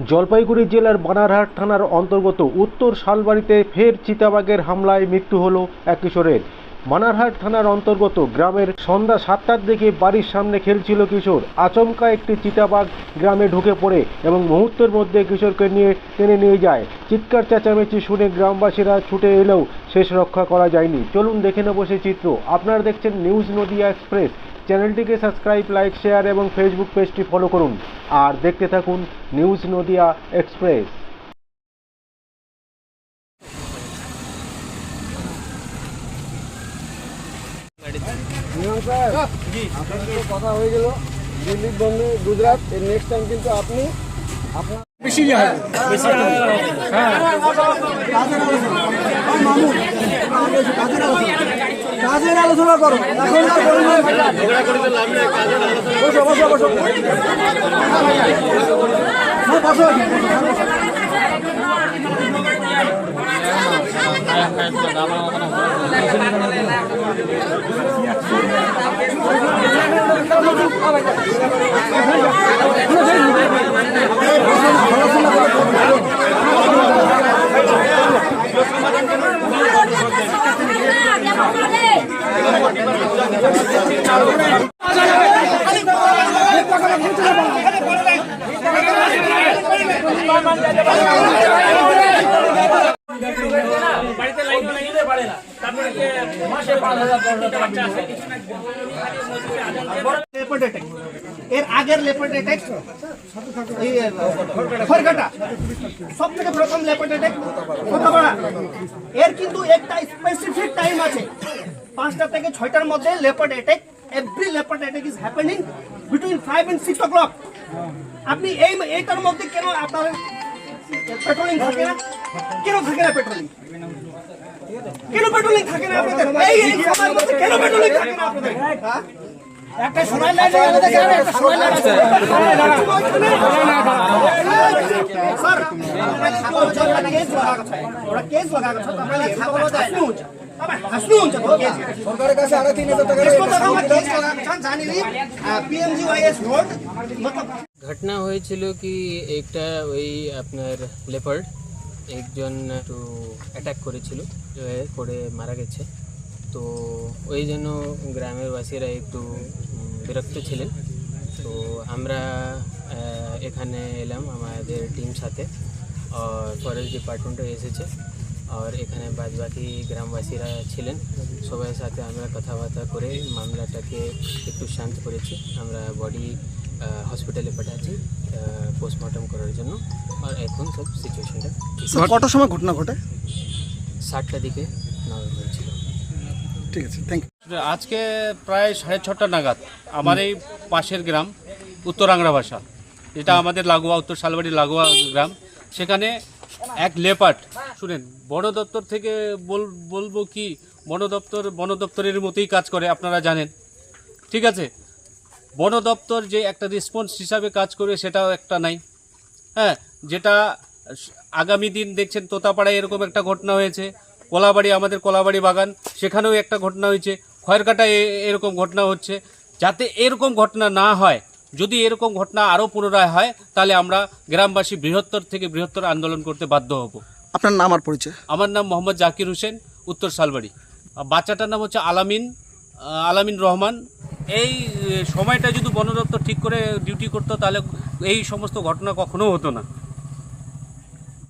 জলপাইগুড়ি জেলার বানারহাট থানার অন্তর্গত উত্তর শালবাড়িতে ফের চিতাবাঘের হামলায় মৃত্যু হল এক কিশোরের। বানারহাট থানার অন্তর্গত গ্রামের সন্ধ্যা সাতটার দিকে বাড়ির সামনে খেলছিল কিশোর। আচমকা একটি চিতাবাঘ গ্রামে ঢুকে পড়ে এবং মুহূর্তের মধ্যে কিশোরকে নিয়ে টেনে নিয়ে যায়। চিৎকার চেঁচামেচি শুনে গ্রামবাসীরা ছুটে এলেও শেষ রক্ষা করা যায়নি। চলুন দেখে নেব সেই চিত্র। আপনারা দেখছেন নিউজ নদিয়া এক্সপ্রেস। চ্যানেলটিকে সাবস্ক্রাইব, লাইক, শেয়ার এবং ফেসবুক পেজটি ফলো করুন। আর দেখতে থাকুন নিউজ নদিয়া এক্সপ্রেস। কথা হয়ে। গেল দিল্লি বম্বে গুজরাট নেক্সট টাইম কিন্তু আপনি আপনার কাজের আলোচনা করো এখনকার পরিমাণ বসো বসো হ্যাঁ, বাড়িতে লাইন এর আগের লেপার্ড অ্যাটাক সব থেকে প্রথম লেপার্ড অ্যাটাক এর কিন্তু একটা স্পেসিফিক টাইম আছে। পাঁচটা থেকে ছয়টার মধ্যে leopard attack every leopard attack is happening between five and six o'clock আপনি এই, এইটার মধ্যে কেন আপনার পেট্রোলিং থাকে না? কেন থাকে না পেট্রোলিং কেন পেট্রোলিং থাকে না আপনাদের এই এই সময়ের মধ্যে কেন পেট্রোলিং থাকে না আপনাদের হ্যাঁ? একটা সময় লাইন আমাদের কেন একটা সময় লাইন আছে স্যার ওরা কেস লাগা আছে ওরা কেস লাগা আছে তাহলে খাবো যায় তবে হাসনু হচ্ছে কেস সরকারের কাছে আড়াই তিন হাজার টাকা इसको तो हम केस लगा জানি নি পিএমজিওয়াইএস রোড मतलब ঘটনা হয়েছিল কি একটা ওই আপনার লেপার্ড একজন একটু অ্যাটাক করেছিল করে মারা গেছে। তো ওই জন্য গ্রামের বাসীরা একটু বিরক্ত ছিলেন। তো আমরা এখানে এলাম আমাদের টিম সাথে। আর ফরেস্ট ডিপার্টমেন্টও এসেছে। আর এখানে বাদবাকি গ্রামবাসীরা ছিলেন। সবাই সাথে আমরা কথাবার্তা করে মামলাটাকে একটু শান্ত করেছি। আমরা বডি হসপিটালে পাঠাচ্ছি। পোস্টমর্টম করার জন্য। আর এখন সব সিচুয়েশনটা কটার সময় ঘটনা ঘটে? ষাটটা দিকে নেওয়া হয়েছিল। ঠিক আছে থ্যাংক ইউ আজকে প্রায় সাড়ে ছটা নাগাদ আমার এই পাশের গ্রাম উত্তর উত্তরাংরা ভাষা যেটা আমাদের লাগোয়া উত্তর শালবাড়ি লাগোয়া গ্রাম সেখানে এক লেপার্ট শুনেন বন দপ্তর থেকে বল বলব কি বন দপ্তর বন দপ্তরের মতোই কাজ করে আপনারা জানেন। ঠিক আছে? বন দপ্তর যে একটা রেসপন্স হিসাবে কাজ করে সেটাও একটা নাই। হ্যাঁ যেটা আগামী দিন দেখছেন তোতাপাড়ায় এরকম একটা ঘটনা হয়েছে। কলাবাড়ি আমাদের কলাবাড়ি বাগান সেখানেও একটা ঘটনা হয়েছে। খয়েরকাটায় এ- এরকম ঘটনা হচ্ছে। যাতে এরকম ঘটনা না হয় যদি এরকম ঘটনা আরও পুনরায় হয় তাহলে আমরা গ্রামবাসী বৃহত্তর থেকে বৃহত্তর আন্দোলন করতে বাধ্য হব। আপনার নাম আর পরিচয়? আমার নাম মোহাম্মদ জাকির হোসেন উত্তর শালবাড়ি। বাচ্চাটার নাম হচ্ছে আলামিন আলামিন রহমান। এই সময়টা যদি বন দপ্তর ঠিক করে ডিউটি করতো, তাহলে এই সমস্ত ঘটনা কখনো হতো না।